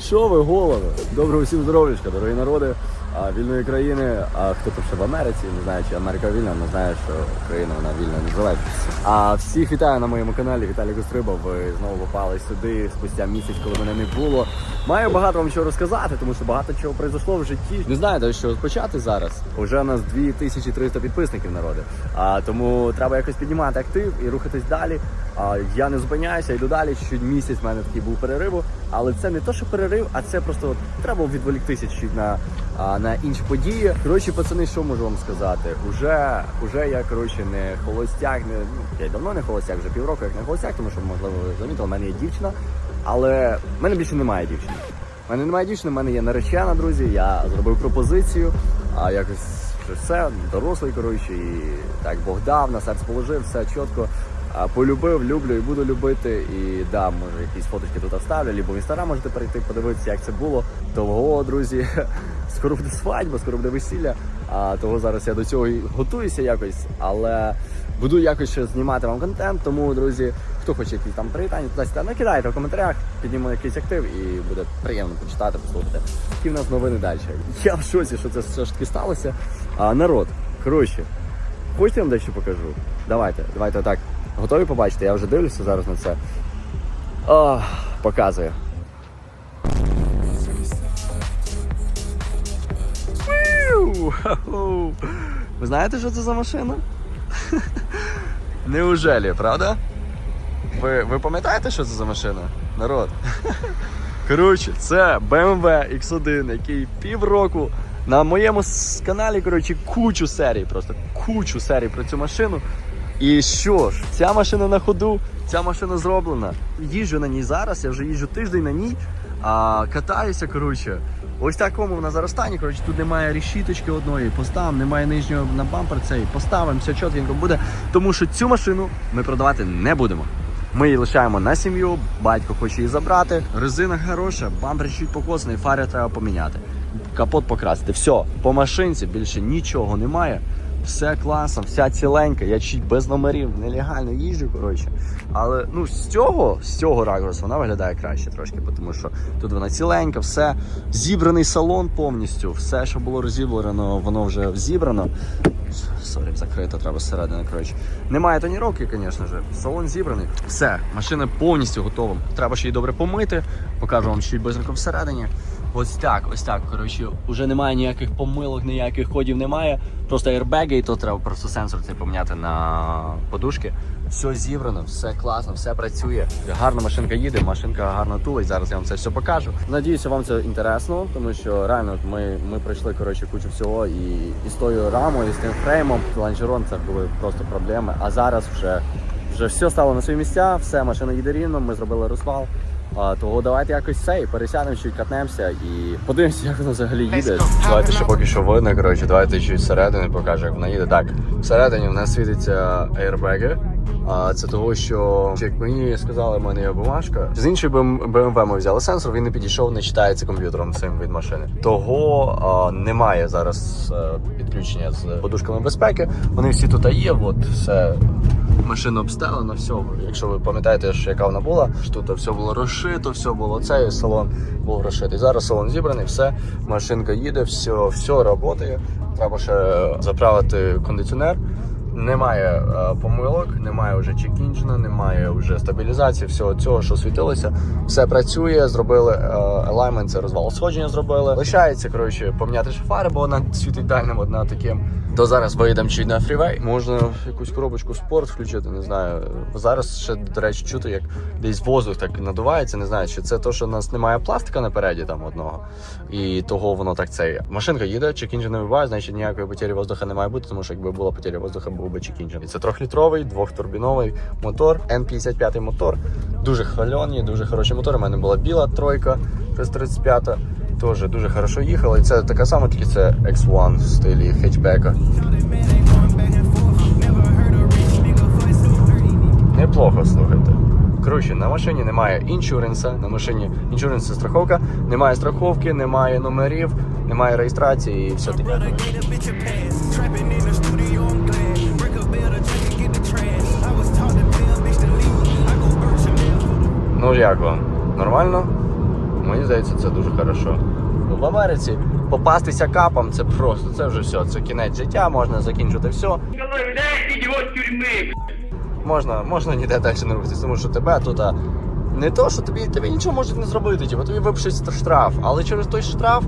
Що ви, голови? Доброго всім здоров'ячка, дорогі народи вільної країни. А хто тут ще в Америці, не знаю, чи Америка вільна, але знає, що Україна вона вільна не живе. А всіх вітаю на моєму каналі. Віталій Костриба. Ви знову попали сюди спустя місяць, коли мене не було. Маю багато вам чого розказати, тому що багато чого произошло в житті. Не знаю, де що почати зараз. Уже у нас 2300 підписників народи. А тому треба якось піднімати актив і рухатись далі. А я не зупиняюся, йду далі. Чуть місяць в мене такий був перериву. Але це не то, що перерив, а це просто треба відволіктися на, на інші події. Коротше, пацани, що можу вам сказати? Уже, уже я коротше не холостяк, не ну я давно не холостяк, вже півроку як не холостяк, тому що можливо ви замітили, в мене є дівчина, але в мене більше немає дівчини. У мене немає дівчини, в мене є наречена, друзі. Я зробив пропозицію, а якось вже все, дорослий, коротше, і так Бог дав, на серце положив, все чітко. Полюбив, люблю і буду любити. І да, може якісь фоточки тут оставлю, або в інстаграм можете перейти, подивитися, як це було. Того, друзі, скоро буде свадьба, скоро буде весілля. А того зараз я до цього і готуюся якось, але буду якось ще знімати вам контент. Тому, друзі, хто хоче якісь там привітання, туди накидайте в коментарях, підніму якийсь актив і буде приємно почитати, послухати. Які в нас новини далі. Я в шоці, що це все ж таки сталося. А народ, коротше, хочете я вам дещо покажу? Давайте, давайте отак. Готові побачити? Я вже дивлюся зараз на це. О, показую. Віу! Ви знаєте, що це за машина? Неужелі, правда? Ви, ви пам'ятаєте, що це за машина? Народ. Коротше, це BMW X1, який півроку на моєму каналі, коротше, кучу серій, просто кучу серій про цю машину. І що ж, ця машина на ходу, ця машина зроблена. Їжджу на ній зараз, я вже їжджу тиждень на ній, а катаюся, коротше. Ось такому вона зараз стані, коротше, тут немає решіточки одної, поставимо, немає нижнього на бампер цей, поставимо, все чітко буде. Тому що цю машину ми продавати не будемо. Ми її лишаємо на сім'ю, батько хоче її забрати. Резина хороша, бампер чуть покосаний, фари треба поміняти. Капот покрасити. Все, по машинці більше нічого немає. Все класно, вся ціленька. Я чуть без номерів нелегально їжджу, коротше. Але ну з цього, з цього ракурсу вона виглядає краще трошки, тому що тут вона ціленька, все зібраний салон повністю. Все, що було розібрано, воно вже зібрано. Сорі, закрито, треба зсередини, коротше. Немає тоніровки, звісно ж. Салон зібраний. Все, машина повністю готова. Треба ще її добре помити. Покажу вам чуть бистренько всередині. Ось так, ось так. Коротше, уже немає ніяких помилок, ніяких ходів немає. Просто аербеги, і то треба просто сенсор цей поміняти на подушки. Все зібрано, все класно, все працює. Гарна машинка їде, машинка гарно тулить. Зараз я вам це все покажу. Надіюся, вам це інтересно, тому що реально ми, ми пройшли коротше кучу всього і, і з тою рамою, і з тим фреймом. Ланжерон це були просто проблеми. А зараз вже, вже все стало на свої місця, все машина їде рівно. Ми зробили розвал. А, того давайте якось цей пересядемо, чуть катнемося і подивимося, як воно взагалі їде. Давайте ще поки що видно. Коротше, давайте чуть зсередини покажу, як вона їде. Так, всередині в нас світиться аербеги. А це того, що як мені сказали, в мене є бумажка. З іншої BMW ми взяли сенсор, він не підійшов, не читається комп'ютером цим від машини. Того а, немає зараз а, підключення з подушками безпеки. Вони всі тут є. От все машина обстелена, все. Якщо ви пам'ятаєте, яка вона була, що тут все було розшито, все було це, салон був розшитий. Зараз салон зібраний, все, машинка їде, все, все працює. Треба ще заправити кондиціонер. Немає е, помилок, немає вже чек-інжина, немає вже стабілізації, всього цього, що світилося. Все працює, зробили елемент, це розвал сходження зробили. Лишається, коротше, поміняти ще фари, бо вона світить дальним одна таким. То зараз виїдемо чуть на фрівей. Можна якусь коробочку спорт включити, не знаю. Зараз ще, до речі, чути, як десь воздух так надувається. Не знаю, чи це то, що в нас немає пластика напереді там одного. І того воно так це є. Машинка їде, чек-інжин не вибиває, значить ніякої потері воздуха не має бути, тому що якби була потеря воздуха, був би чек-інжин. І Це трьохлітровий, двохтурбіновий мотор, N55 мотор. Дуже хвальоні, дуже хороші мотори. У мене була біла тройка, 35 Теж дуже хорошо їхала. І це така сама, тільки це X1 в стилі хетчбека. Неплохо слухайте. Коротше, на машині немає іншуренса, на машині іншуренс це страховка, немає страховки, немає номерів, немає реєстрації і все таке. Ну як вам? Нормально? Мені здається, це дуже хорошо. Ну, В Америці попастися капом це просто, це вже все. Це кінець життя, можна закінчити все. Можна, можна ніде далі не рухатися, тому що тебе тут а, не то, що тобі, тобі нічого можуть не зробити, типу, тобі випишуть штраф, але через той штраф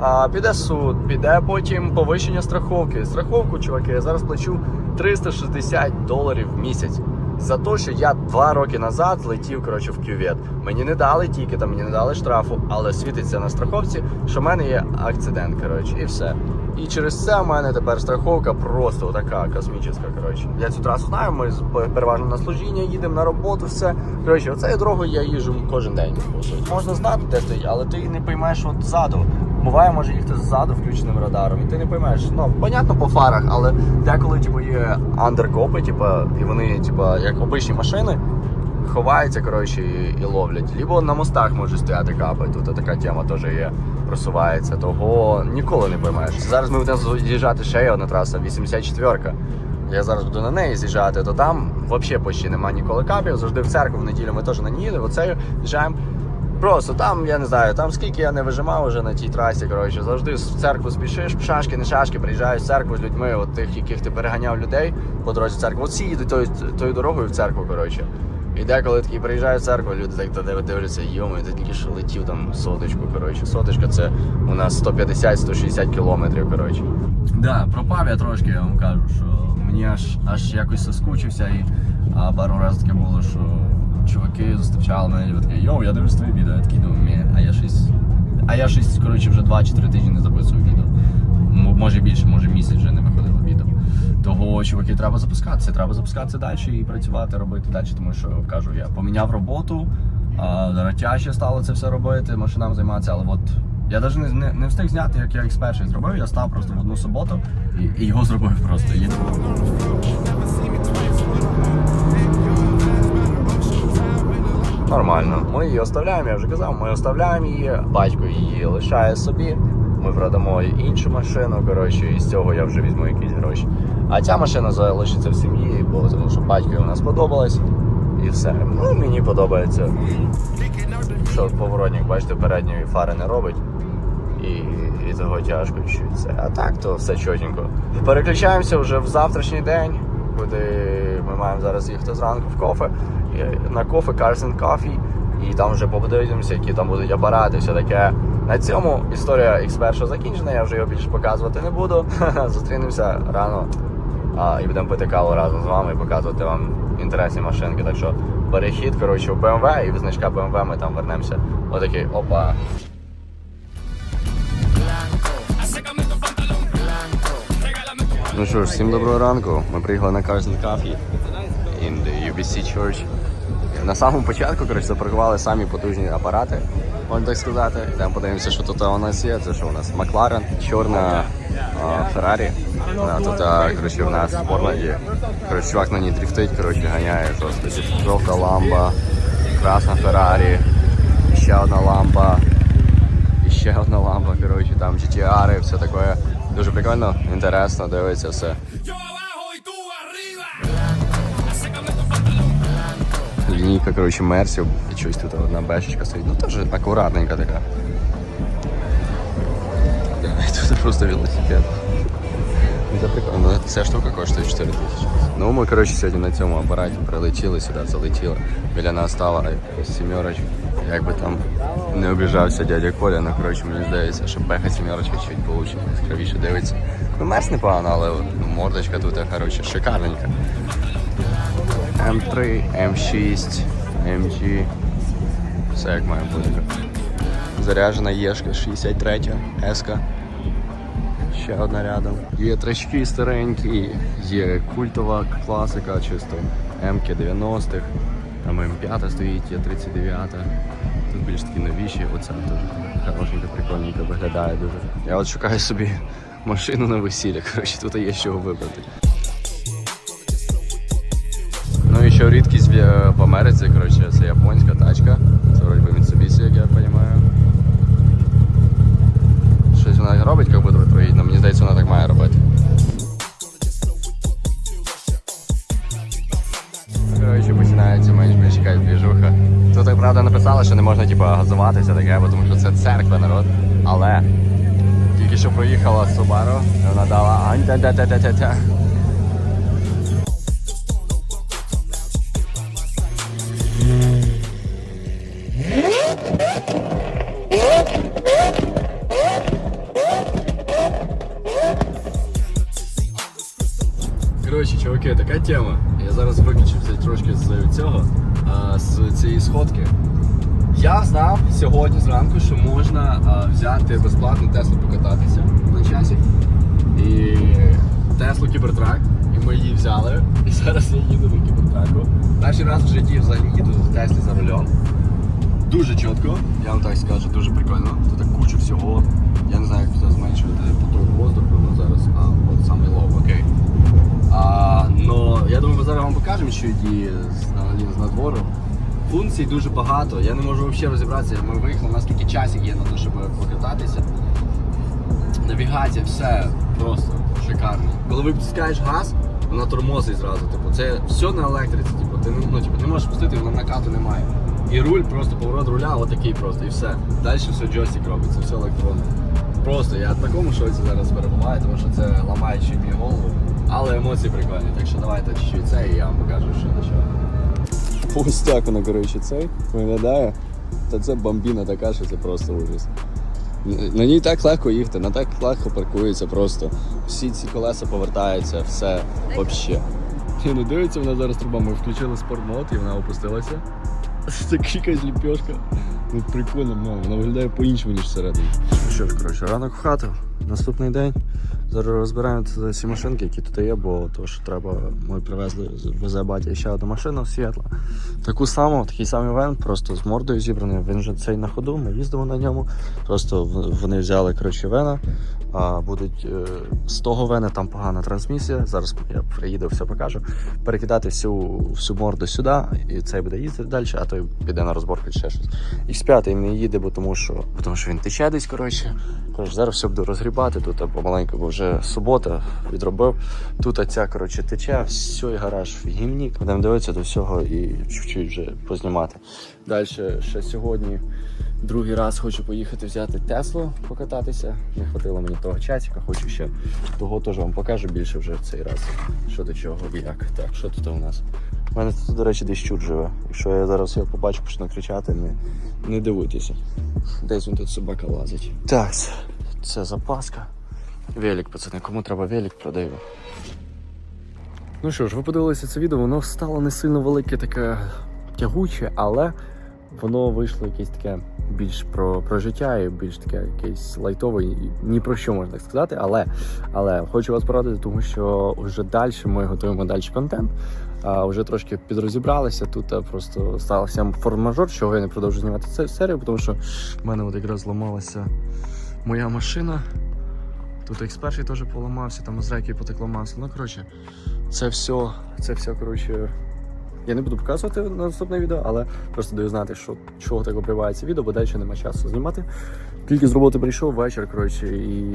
а, піде суд, піде потім повищення страховки. Страховку, чуваки, я зараз плачу 360 доларів в місяць. За те, що я два роки назад летів коротше, в кювет. Мені не дали тікета, мені не дали штрафу, але світиться на страховці, що в мене є акцидент, коротше, і все. І через це в мене тепер страховка просто така космічна. Коротше. Я цю трасу знаю, ми переважно на служіння їдемо на роботу, все. Коротше, оцею дорогою я їжджу кожен день. Можна знати, де ти, але ти не поймеш от ззаду. Буває, може їхати ззаду включеним радаром, і ти не поймеш. Ну, понятно, по фарах, але деколи типу, є андеркопи, типу, і вони, типу, як обичні машини, ховаються коротше, і, і ловлять. Лібо на мостах можуть стояти капи. Тут така тема теж є, просувається. Того ніколи не поймеш. Зараз ми будемо з'їжджати ще одна траса, 84-ка. Я зараз буду на неї з'їжджати, то там взагалі почти немає ніколи капів. Завжди в церкву в неділю ми теж на ній їдемо. Оцею їжджаємо. Просто там, я не знаю, там скільки я не вижимав уже на тій трасі, коротше, завжди в церкву спішиш, шашки, не шашки, приїжджаєш в церкву з людьми, от тих, яких ти переганяв людей по дорозі в церкву. От всі їдуть тою, тою дорогою в церкву, коротше. І деколи такі приїжджають в церкву, люди так дивляться, йому, ти тільки що летів там соточку, коротше. Соточка це у нас 150-160 кілометрів, коротше. Да, пропав я трошки, я вам кажу, що мені аж аж якось соскучився і а пару разів таке було, що чуваки зустрічали мене і такі, йоу, я дивлюсь твої відео, я такий думаю, «Мє, а я щось. А я щось, коротше, вже 2-4 тижні не записую відео. Може більше, може місяць вже не виходило відео. Того, чуваки, треба запускатися, треба запускатися далі і працювати, робити далі, тому що кажу, я поміняв роботу, зараз тяжче стало це все робити, машинам займатися, але от я навіть не, не, не встиг зняти, як я X1 зробив, я став просто в одну суботу і, і його зробив просто. Нормально. Ми її оставляємо, я вже казав, ми оставляємо її, батько її лишає собі. Ми продамо іншу машину, коротше, і з цього я вже візьму якісь гроші. А ця машина залишиться в сім'ї, бо тому що батькові вона сподобалась. І все. Ну, мені подобається. Що поворотник, бачите, передньої фари не робить. І, і того тяжко чуть це. А так, то все чотенько. Переключаємося вже в завтрашній день, куди ми маємо зараз їхати зранку в кофе. І На кофе Cars and Coffee. І там вже подивимося, які там будуть апарати, все таке. На цьому історія X1 закінчена, я вже його більше показувати не буду. Зустрінемося рано а, і будемо пити каву разом з вами і показувати вам інтересні машинки. Так що перехід коротше, в BMW і в значка BMW ми там вернемося. Отакий, опа. Ну що ж, всім доброго ранку. Ми приїхали на Cars and Coffee in the UBC Church. На самому початку коротше, запаркували самі потужні апарати, можна так сказати. Йдемо подивимося, що тут у нас є. Це що у нас Макларен, чорна Феррарі. Тут коротше, у нас в Портленді. Коротше, чувак на ній дрифтить, коротше, ганяє. Жовта лампа, красна Феррарі, ще одна лампа. І ще одна лампа, коротше, там GTR, все таке. Дуже прикольно, інтересно, дивиться все. Лінійка, коротше, мерсів. І щось тут одна бешечка стоїть. Ну теж акуратненька така. І Тут просто велосипед. Ну, Це прикольно. Ця штука коштує 4 тисячі. Ну ми, коротше, сьогодні на цьому апараті прилетіли сюди, залетіли. Біля нас стала якась сімерочка. Як би там не обіжався дядя Коля, ну коротше, мені здається, що беха сімерочка чуть получше, яскравіше дивиться. Ну, мерс непогано, але ну, мордочка тут, коротше, шикарненька. М3, М6, MG. Все як має бути. Заряджена Єшка 63, С-ка. Ще одна рядом. Є трачки старенькі, є культова класика, чисто М-ки 90-х, там М5 стоїть, є 39. Тут більш такі новіші, оця дуже хорошенька, прикольненька виглядає дуже. Я от шукаю собі машину на весілля, коротше, тут є чого вибрати. Ще рідкість е, в Америці, коротше, це японська тачка. Це вроді би Mitsubishi, як я розумію. Щось вона робить, як будто відповідно. Мені здається, вона так має робити. коротше, починається менш-менш якась двіжуха. Тут, правда, написали, що не можна типу, газуватися таке, бо тому що це церква народ. Але тільки що проїхала Subaru, вона дала ань цієї сходки. Я знав сьогодні зранку, що можна а, взяти безплатно Теслу покататися на часі. І Теслу Кібертрак. І ми її взяли. І зараз я їду на кібертраку. Перший раз в житті взагалі їду в Теслі за рулем. Дуже чітко, я вам так скажу, дуже прикольно. Тут куча всього. Я не знаю, як це зменшувати поток воздуху ну, зараз, а от саме лов, окей. А, но я думаю, ми зараз вам покажемо, що діє з, з надвору. Функцій дуже багато. Я не можу взагалі розібратися. Ми виїхали, наскільки часик є на те, щоб покататися. Навігація, все просто шикарно. Коли випускаєш газ, вона тормозить зразу. Типу, це все на електриці. Типу, ти ну, типу, не можеш пустити, вона накату немає. І руль, просто поворот руля, отакий просто, і все. Далі все джойстик робиться, все електронне. Просто я в такому шоці зараз перебуваю, тому що це ламає ще мені голову. Але емоції прикольні, так що давайте чуть-чуть це і я вам покажу, що до чого. Ось так воно, коротше, цей виглядає. Та це бомбіна така, що це просто ужас. На ній так легко їхати, на так легко паркується просто. Всі ці колеса повертаються, все взагалі. І не дивиться вона зараз труба. Ми включили спортмод і вона опустилася. Це якась ліпешка. Ну прикольно, мама, вона виглядає по-іншому, ніж всередині. Ну що ж, коротше, ранок в хату. Наступний день. Зараз розбираємо ці- ці машинки, які тут є, бо то, що треба, ми привезли, везе батя ще одну машину з Сіетла. Таку саму, такий самий вен, просто з мордою зібраний. Він вже цей на ходу, ми їздимо на ньому. Просто вони взяли коротше, вена. А будуть е, з того вена там погана трансмісія. Зараз я приїду, все покажу. Перекидати всю, всю морду сюди, і цей буде їздити далі, а той піде на розборку ще щось. X5 не їде, бо тому що, бо тому що він тече десь. Коротше. Зараз все буду розгрібати. Тут помаленьку, бо вже субота відробив. Тут ця коротше тече, все, і гараж в гімнік. Будемо дивитися до всього і чуть-чуть вже познімати. Далі ще сьогодні. Другий раз хочу поїхати взяти Теслу покататися. Не хватило мені того часика, хочу ще того теж вам покажу більше вже в цей раз. Що до чого як. Так, що тут у нас? У мене тут, до речі, десь чут живе. Якщо я зараз його побачу, почну кричати, не, не дивуйтеся. Десь він тут собака лазить. Так, це запаска. Велик, пацани, кому треба велик, продаю. Ну що ж, ви подивилися це відео, воно стало не сильно велике, таке тягуче, але воно вийшло якесь таке більш про, про життя і більш таке якесь лайтове, ні про що можна так сказати. Але, але хочу вас порадити, тому що вже далі ми готуємо далі контент. А, вже трошки підрозібралися. Тут а, просто стався форс-мажор, чого я не продовжу знімати цю серію, тому що в мене от якраз зламалася моя машина. Тут X1 теж поламався, там з рейки потекло масло. Ну, коротше, це все, це все, коротше. Я не буду показувати на наступне відео, але просто даю знати, що чого так обривається відео, бо далі нема часу знімати. Тільки з роботи прийшов вечір, коротше, і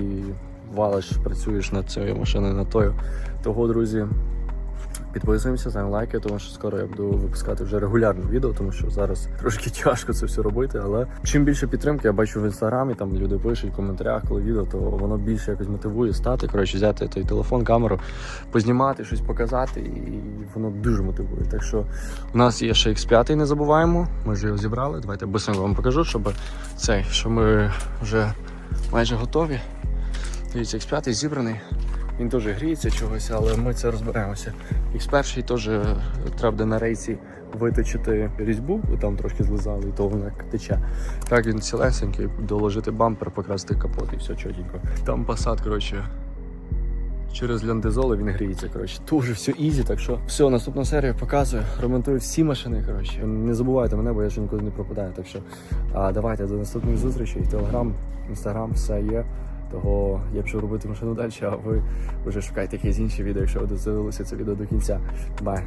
валиш, працюєш над цією машиною, над тою. Того, друзі, підписуємося, ставимо лайки, тому що скоро я буду випускати вже регулярно відео, тому що зараз трошки тяжко це все робити. Але чим більше підтримки я бачу в інстаграмі, там люди пишуть в коментарях, коли відео, то воно більше якось мотивує стати. Коротше, взяти той телефон, камеру, познімати, щось показати, і воно дуже мотивує. Так що у нас є ще X5, не забуваємо. Ми вже його зібрали. Давайте быстренько вам покажу, щоб цей, що ми вже майже готові. Дивіться, X5 зібраний. Він теж гріється чогось, але ми це розберемося. X1 теж треба буде на рейсі виточити різьбу, бо там трошки злизали, і то вона тече. Так він цілесенький, доложити бампер, покрасити капот і все чотенько. Там посад, коротше. Через ляндезоли він гріється. Коротше, дуже все ізі. Так що все, наступну серію показую. Ремонтую всі машини. Коротше, не забувайте мене, бо я ж нікуди не пропадаю. Так що а, давайте до наступних зустрічей. Телеграм, інстаграм, все є. Того я пішов робити машину далі, а ви вже шукайте якісь інші відео, якщо ви додивилися це відео до кінця. Бай!